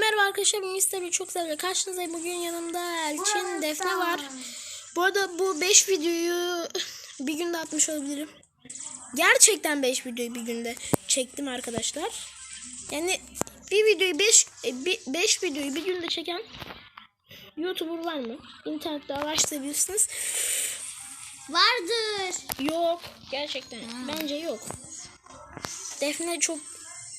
Merhaba arkadaşlar sizlerle çok güzel karşınızdayım. Bugün yanımda Elçin, Defne var. Bu arada bu 5 videoyu bir günde atmış olabilirim. Gerçekten 5 videoyu bir günde çektim arkadaşlar. Yani bir videoyu 5 5 videoyu bir günde çeken YouTuber var mı? İnternette araştırabilirsiniz. Vardır. Yok. Gerçekten. Bence yok. Defne çok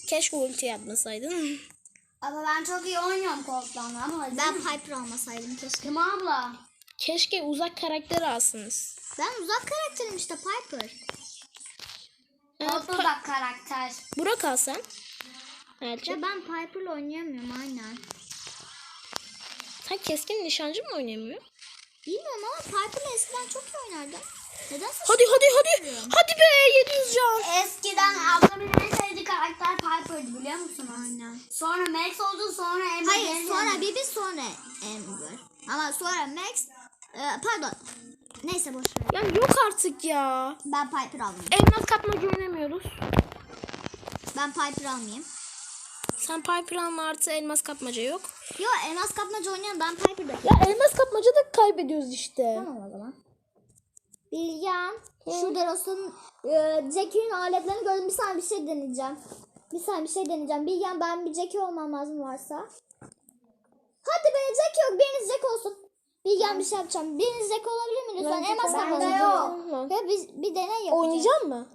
keşke ulti yapmasaydın. Ama ben çok iyi oynuyorum Colt'tan ama ben Piper almasaydım keşke. Kim abla? Keşke uzak karakteri alsınız. Ben uzak karakterim işte Piper. Evet, Colt Pa- uzak karakter. Burak alsan. Elçin. Ya ben Piper'la oynayamıyorum aynen. Sen keskin nişancı mı oynamıyor? Bilmiyorum ama Piper'la eskiden çok iyi oynardım. Nedense Hadi hadi hadi. Hadi be 700 can. Eskiden ablamın en sevdiği karakter Piper'dı biliyor musun? Aynen. Sonra Max oldu sonra Amber. Hayır sonra Bibi sonra Amber. Ama sonra Max e, pardon. Neyse boş ver. Ya yok artık ya. Ben Piper almayayım. Elmas kapmaca oynamıyoruz. Ben Piper almayayım. Sen Piper alma artı elmas kapmaca yok. Yo elmas kapmaca oynayan ben Piper'da. Ya elmas kapmaca da kaybediyoruz işte. Tamam o zaman. Bilgen. Şu Deros'un e, Jackie'nin aletlerini gördüm. Bir saniye bir şey deneyeceğim. Bir saniye bir şey deneyeceğim. Bilgen ben bir Jackie olmam lazım varsa. Hadi be Jackie yok. Biriniz Jack olsun. Bilgen bir şey yapacağım. Biriniz Jack olabilir mi lütfen? Ben Elmas Jack kapmaca. olamam. Ya biz bir deney yapacağız. Oynayacak mı?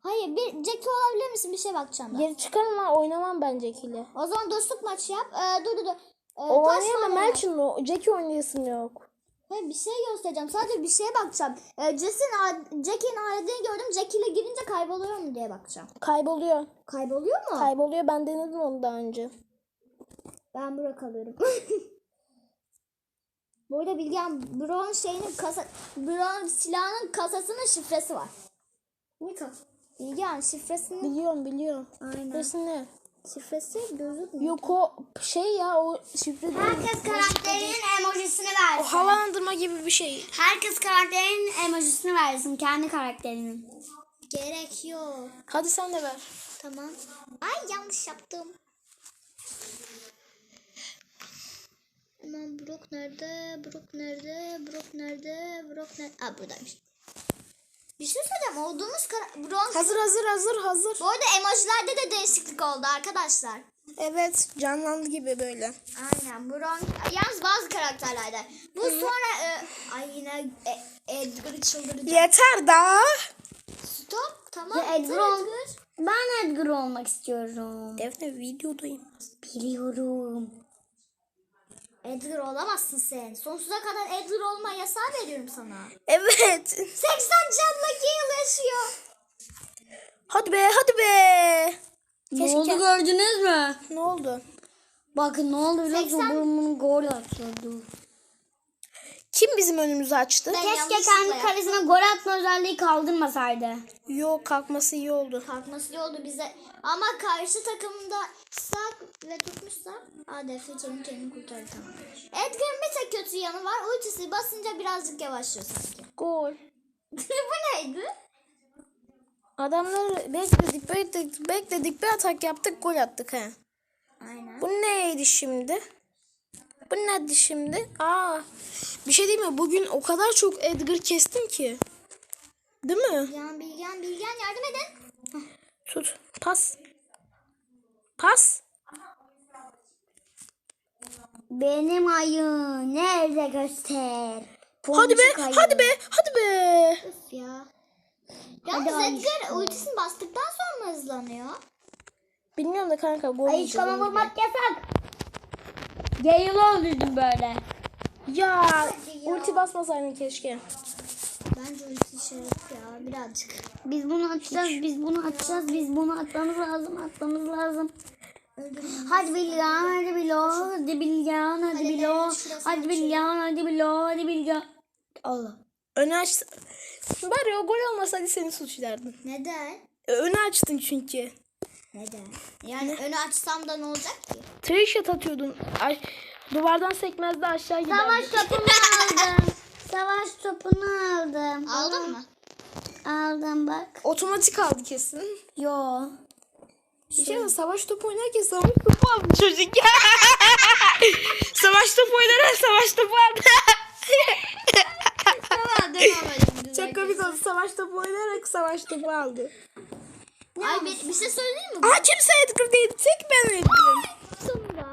Hayır bir Jackie olabilir misin? Bir şey bakacağım ben. Geri çıkarma oynamam ben Jack ile. O zaman dostluk maçı yap. Ee, dur dur dur. Ee, O oynayamam var. Elçin o. Jack oynayasın yok. Hayır bir şey göstereceğim. Sadece bir şeye bakacağım. Ee, Jess'in a- Jackie'nin aletini gördüm. Jackie ile girince kayboluyor mu diye bakacağım. Kayboluyor. Kayboluyor mu? Kayboluyor ben denedim onu daha önce. ben Burak alıyorum. Bu arada Bilgen Brown şeyinin kasa Brown silahının kasasının şifresi var. Nika. Bilgen şifresinin Biliyorum biliyorum. Aynen. Şifresi ne? Şifresi gözükmüyor. Yok o şey ya o şifre değil. Herkes karakterinin emojisini O versin. havalandırma gibi bir şey. Herkes karakterinin emojisini versin. Kendi karakterinin. Gerek yok. Hadi sen de ver. Tamam. Ay yanlış yaptım. Hemen Brook nerede? Brook nerede? Brook nerede? Brook nerede? Aa buradaymış. Bir şey söyleyeceğim. Olduğumuz. Brock... Hazır hazır hazır hazır. Bu arada emojilerde de değişiklik oldu arkadaşlar. Evet canlandı gibi böyle. Aynen Brock. Yalnız bazı karakterlerde. Bu sonra... E... Ay yine e, Edgar'ı çıldıracak. Yeter daha. Stop. Tamam. Ya Edgar ol- Edgar. Ben Edgar olmak istiyorum. Defne videodayım. Biliyorum. Edgar olamazsın sen. Sonsuza kadar Edgar olma yasağı veriyorum sana. Evet. 80 canla yıl yaşıyor. Hadi be hadi be. Ne oldu gördünüz mü? Ne oldu? Bakın ne oldu biliyor musun? 80 Burnunu gol atıyordu. Kim bizim önümüzü açtı? Ben Keşke yanlışlıkla kendi yaptım. kalesine gol atma özelliği kaldırmasaydı. Yok kalkması iyi oldu. Kalkması iyi oldu bize. Ama karşı takımda sak ve tutmuşsak ADF canı kendini kurtarır tamam. Edgar'ın bir tek kötü yanı var. Ultisi basınca birazcık yavaşlıyor sanki. Gol. Bu neydi? Adamları bekledik bekledik bekledik bir atak yaptık gol attık he. Aynen. Bu neydi şimdi? Bu neydi şimdi? Aa, bir şey değil mi? Bugün o kadar çok Edgar kestim ki. Değil mi? Bilgen, Bilgen, Bilgen yardım edin. Tut. Pas. Pas. Benim ayı nerede göster? Hadi be, ayı. hadi be, hadi be. Üf ya. Yalnız ay. Edgar ultisini bastıktan sonra mı hızlanıyor? Bilmiyorum da kanka gol Ay yiyeceğim. kama vurmak yasak. Gale öldürdüm böyle. Ya, ya. ulti basmasaydın keşke. Bence ulti şey ya birazcık. Biz bunu atacağız, biz bunu atacağız, biz bunu atmamız lazım, atmamız lazım. Hadi Bilgan, hadi Bilo, hadi Bilgan, hadi Bilo, hadi Bilgan, hadi Bilo, hadi Bilgan. Allah. Öne aç. Bari o gol olmasaydı seni suçlardım. Neden? Öne açtın çünkü. Neden? Yani önü açsam da ne olacak ki? Trickshot atıyordun. Ay, duvardan sekmezdi aşağı giderdi. Savaş topunu aldım. Savaş topunu aldım. Aldın mı? Aldım bak. Otomatik aldı kesin. Yo. Bir şey mi? Savaş topu oynarken savaş topu aldı çocuk. topu oynayarak savaş topu aldı. Tamam devam edelim. Çok komik oldu. Savaş topu oynayarak savaş topu aldı. Ay bir, bir şey söyleyeyim mi? Aa kimse Edgar değil. Tek ben Edgar'ım. Sonunda.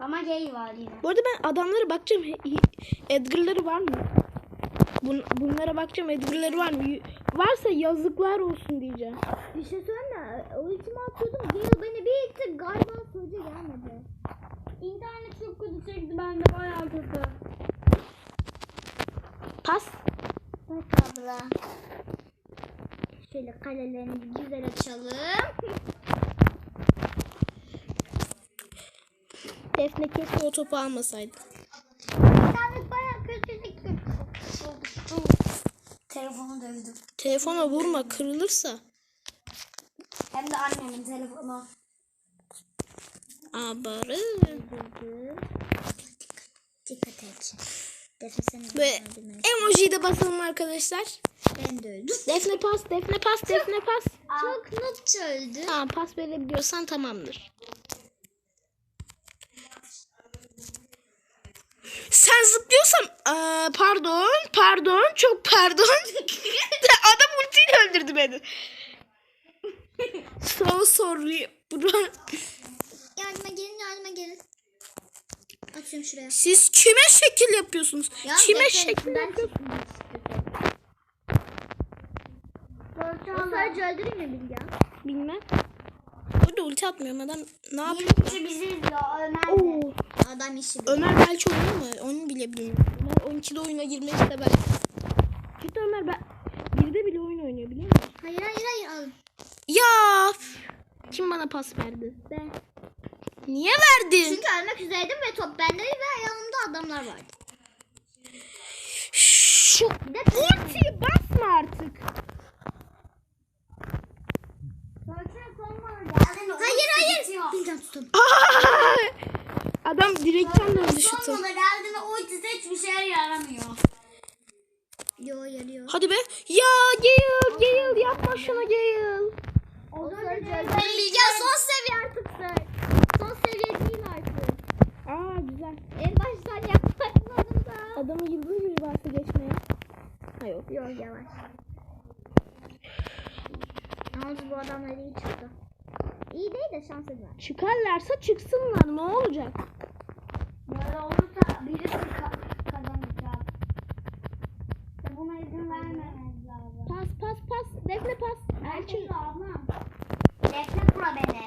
Ama gay var yine. Bu arada ben adamlara bakacağım. Edgar'ları var mı? Bun, bunlara bakacağım. Edgar'ları var mı? Varsa yazıklar olsun diyeceğim. Bir şey söyleme. Ultimi atıyordum. Gale beni bir itti. Galiba sözce gelmedi. İnternet çok kötü çekti bende bayağı kötü. Pas. Bak abla. Şöyle kalelerini güzel açalım. Defne keşke o topu almasaydı. İnternet bayağı kötü. Telefonu dövdüm. Telefona vurma kırılırsa. Hem de annemin telefonu. Abarı. Dikkat et. Defesene Ve emojiyi de basalım arkadaşlar. ben de öldüm. Defne pas, defne pas, defne pas. Çok noob öldü. Tamam pas verebiliyorsan tamamdır. Sen zıplıyorsan Aa, pardon pardon çok pardon adam ultiyle öldürdü beni. so sorry bro. Yardıma gelin yardıma gelin. Atıyorum şuraya. Siz kime şekil yapıyorsunuz? Ya kime bekle, şekil ben yapıyorsunuz? O sadece öldüreyim mi Bilgehan? Bilmem. Burada ulti atmıyorum adam ne yapıyor? Birinci bizi izliyor Ömer de. Oo. Adam işi bir. Ömer belki oynuyor mu? Onu bile bilmiyorum. Ömer 12'de oyuna girmek de ben. Cidden Ömer ben birde bile oyun oynuyor biliyor musun? Hayır hayır hayır alın. Ya kim bana pas verdi? Ben. Niye verdin? Çünkü ölmek üzereydim ve top bende ve yanımda adamlar vardı. Şu ultiyi basma artık. Hayır hayır. Bilgehan tutun. Adam direkten döndü şutu. Sonunda geldi ve ultisi hiçbir şeye yaramıyor. Yo yarıyor. Hadi be. Ya Gale, Gale yapma şunu Gale. O sadece Bilgehan son seviye artık sen. Son seviye değil artık. Aa güzel. En baştan yaklaşmadım da. Adamın yıldız biri varsa geçmeye. Ha yok. Yok yavaş. Ne oldu bu adamlar iyi çıktı. İyi değil de güven. Çıkarlarsa çıksınlar ne olacak? Böyle olursa birisi ka- kazanacak. Ve buna izin vermememiz lazım. Pas pas pas. Defne pas. Elçin ablam. Defne kura beni.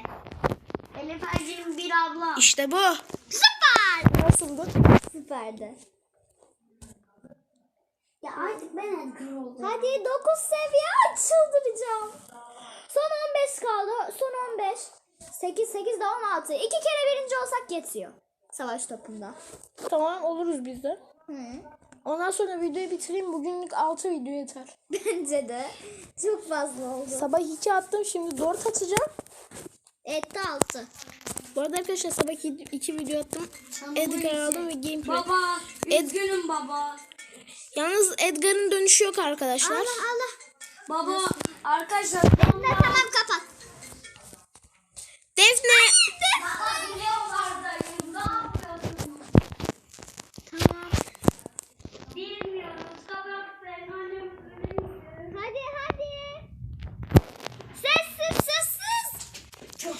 Elif Erci'nin bir abla. İşte bu. Süper. Nasıldı? Süperdi. Ya artık ben Edgar oldum. Hadi 9 seviye çıldıracağım. Son 15 kaldı. Son 15. 8 8 de 16. İki kere birinci olsak yetiyor. Savaş topunda. Tamam oluruz biz de. Hı. Ondan sonra videoyu bitireyim. Bugünlük 6 video yeter. Bence de. Çok fazla oldu. Sabah 2 attım. Şimdi 4 atacağım. Etti 6. Bu arada arkadaşlar sabah 2 video attım. Edgar aldım ve gameplay. Baba, Ed- üzgünüm baba. Yalnız Edgar'ın dönüşü yok arkadaşlar. Allah Allah. Baba, arkadaşlar. Ne tamam kapat. Defne. Baba biliyorlardayım. Ne yapıyorsun? Tamam. Bilmiyoruz. Kabak sen annem Hadi hadi. Sessiz sessiz. Çok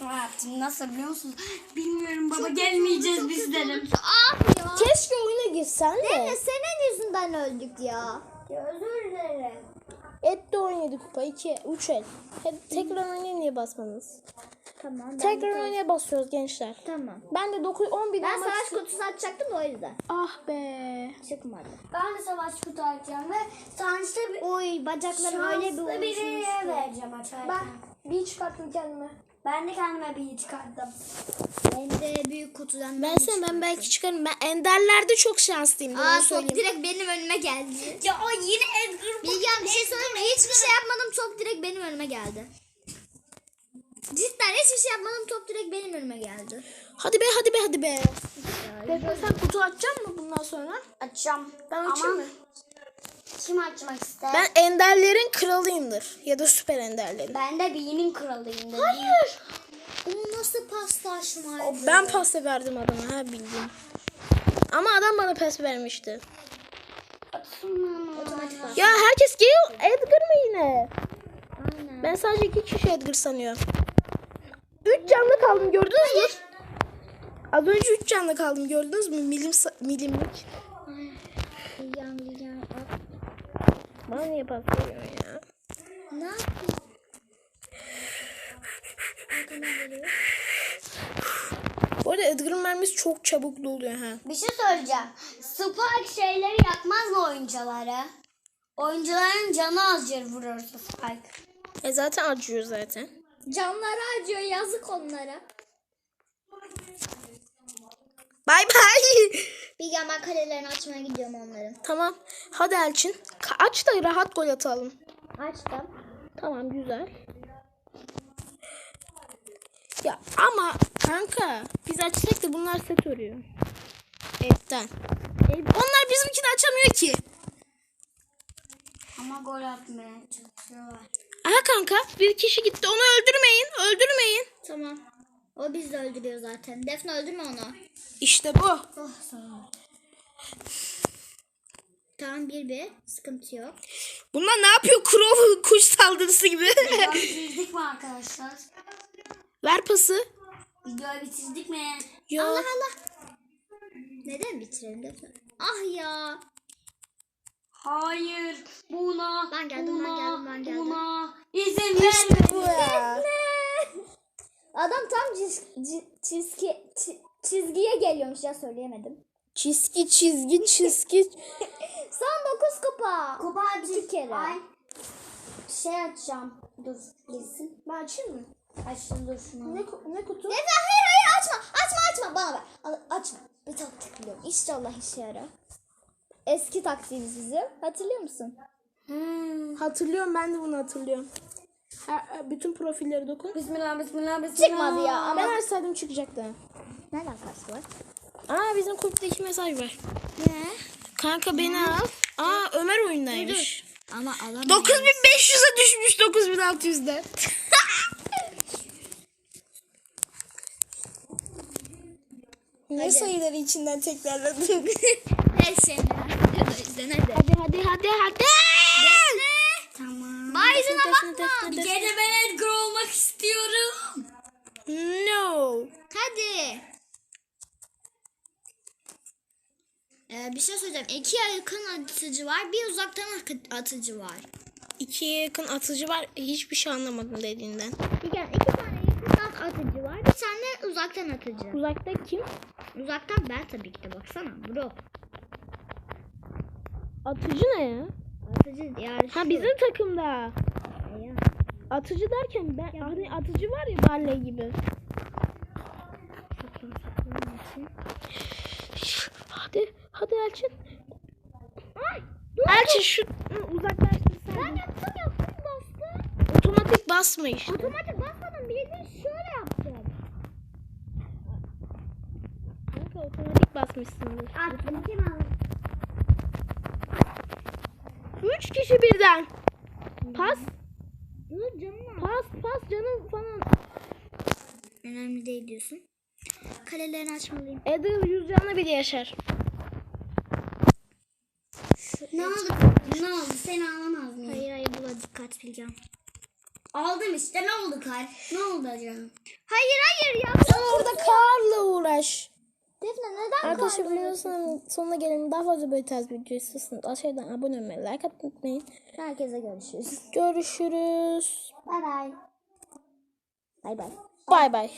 yaptım. Nasıl biliyor musunuz? Bilmiyorum baba gelmeyeceğiz biz dedim. Ah ya. Keşke oyuna girsen Değil de. mi? Senin yüzünden öldük ya. Ya özür dilerim. Et de 17 kupa. 2, 3 el. Hadi tekrar oynaya niye basmadınız? Tamam. Tekrar oynaya basıyoruz gençler. Tamam. Ben de 9, 11 Ben savaş kutusu açacaktım o yüzden. Ah be. Çıkmadı. Ben de savaş kutu açacağım ve sonuçta bir Oy bacaklarım öyle bir şanslı biriye oluşmuştu. vereceğim açarken. Ben bir çıkarttım kendime. Ben de kendime bir çıkarttım. Ben de büyük kutudan. Ben sen ben belki çıkarım. Ben Ender'lerde çok şanslıyım. Aa Aa, top söyleyeyim. direkt benim önüme geldi. Ya yine Edgar Bilgehan bir şey söyleyeyim mi? Hiçbir şey yapmadım top direkt benim önüme geldi. Cidden hiçbir şey yapmadım top direkt benim önüme geldi. Hadi be hadi be hadi be. Defne sen kutu açacak mı bundan sonra? açacağım. Ben açayım Ama mı? Kim açmak ister? Ben Ender'lerin kralıyımdır. Ya da süper Ender'lerin. Ben de birinin kralıyım. dedi. Hayır. Onu nasıl paslaşmaydı? Ben pasta verdim adama ha bildiğin. Ama adam bana pes vermişti. Ya herkes geliyor. Edgar mı yine? Aynen. Ben sadece iki kişi Edgar sanıyorum. Üç canlı kaldım gördünüz mü? Az önce üç canlı kaldım gördünüz mü? Milim milimlik. Bilgen bilgen. At. Bana niye ya? Ne geliyor. Bu arada Edgar'ın mermisi çok çabuk doluyor ha. Bir şey söyleyeceğim. Spike şeyleri yakmaz mı oyuncuları? Oyuncuların canı azdır vurursa Spike. E zaten acıyor zaten. Canları acıyor yazık onlara. Bay bay. Bilgen ben kalelerini açmaya gidiyorum onların. tamam. Hadi Elçin. Aç da rahat gol atalım. Açtım. Tamam güzel. Ya ama kanka biz açsak da bunlar set örüyor. Etten. E, onlar bizimkini açamıyor ki. Ama gol atmaya çalışıyorlar. Aha kanka bir kişi gitti onu öldürmeyin öldürmeyin. Tamam. O bizi öldürüyor zaten. Defne öldürme onu. İşte bu. Oh sana. Tamam bir bir. Sıkıntı yok. Bunlar ne yapıyor? Crow kuş saldırısı gibi. Bitirdik mi arkadaşlar? Ver pası. Bitirdik mi? Yo. Allah Allah. Neden bitirelim? Ah ya. Hayır. Buna. Ben geldim, ben buna, geldim, ben geldim. Buna izin verme. Bu ya. Adam tam ciz, ci- çizgi, çi- çizgiye geliyormuş ya söyleyemedim. Çizgi çizgi çizgi. Son 9 kupa. Kupa Bir kere. Ay. Şey açacağım. Dur girsin. Ben açayım mı? Açtım dur şunu. ne, ne kutu? Defne hayır hayır açma. Açma açma bana ver. Al, açma. Bir taktik biliyorum. İnşallah işe yarar. Eski taktiğimiz bizim. Hatırlıyor musun? Hmm, hatırlıyorum ben de bunu hatırlıyorum. Ha, bütün profilleri dokun. Bismillah bismillah bismillah. Çıkmadı ya ama. Ben açsaydım çıkacaktı. Ne alakası var? Aa bizim kulüpte iki mesaj var. Ne? Kanka beni al. Aa Ömer oyundaymış. Ama alamam. 9500'e düşmüş 9600'den. ne sayıları içinden tekrarladım. Her şeyini özden hadi. hadi hadi hadi hadi. Tamam. Bayzına bakma. Bir kere ben Edgar olmak istiyorum. No. Hadi. Ee, bir şey söyleyeceğim. İki yakın atıcı var. Bir uzaktan ak- atıcı var. İkiye yakın atıcı var. Hiçbir şey anlamadım dediğinden. Yani iki tane yakından atıcı var. Bir tane uzaktan atıcı. Uzakta kim? Uzaktan ben tabii ki de baksana bro. Atıcı ne ya? Atıcı yani Ha şu. bizim takımda. Ya. Atıcı derken ben hani atıcı var ya Barley gibi. Hadi Elçin. Elçin şu Hı, uzaklaştır sen. Ben yaptım yaptım bastım. Otomatik basma işte. Otomatik basmadım. Bildiğin şöyle yaptım. Kanka otomatik basmışsındır. Attım kim aldı? Üç kişi birden. Pas. Dur canım. Pas pas canım falan. Önemli değil diyorsun. Kalelerini açmalıyım. Edgar yüz canlı biri yaşar. Ne oldu? Ne oldu? Seni alamaz mıyım? Hayır hayır buna dikkat bileceğim. Aldım işte. Ne oldu kar? Ne oldu acaba? Hayır hayır ya. Sen orada karla uğraş. Defne neden Arkadaşlar biliyorsan sonuna gelelim. Daha fazla böyle tarz video istiyorsanız aşağıdan abone olmayı, like atmayı unutmayın. Herkese görüşürüz. Görüşürüz. Bye bye. Bye bye. Bay bay.